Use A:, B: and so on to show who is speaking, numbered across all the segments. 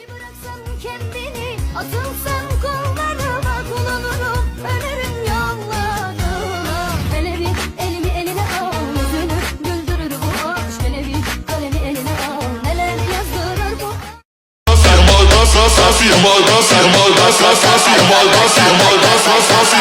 A: Bir bıraksan kendini atılsan kollarıma kullanırım ölürüm yollarına Hele bir elimi eline al yüzünü güldürür bu aşk Hele bir kalemi eline al neler yazdırır bu
B: Firmada sa sa firmada firmada sa sa firmada firmada sa sa firmada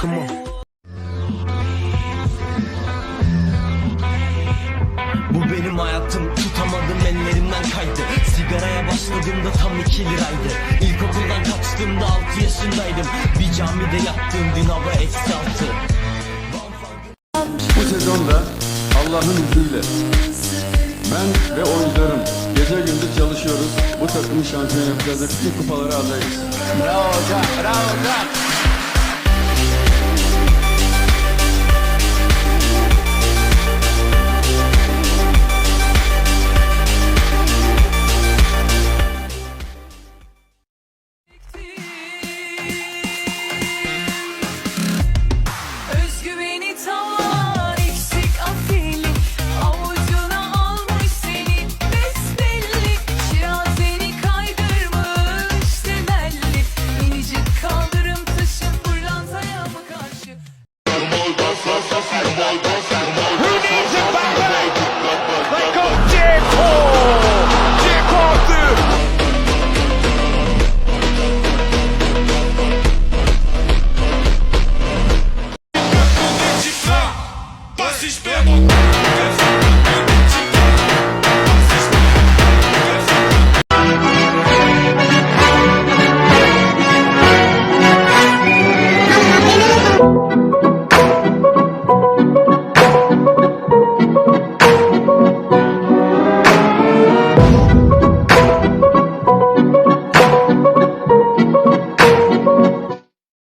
C: Come on.
D: Bu benim hayatım tutamadım ellerimden kaydı Sigaraya başladığımda tam iki liraydı İlkokuldan kaçtığımda altı yaşındaydım Bir camide yattığım gün hava eksi altı
E: Bu sezonda Allah'ın izniyle ben ve oyuncularım gece gündüz çalışıyoruz. Bu takımı şampiyon yapacağız ve bütün kupaları adayız.
F: Bravo hocam, bravo hocam. Yes.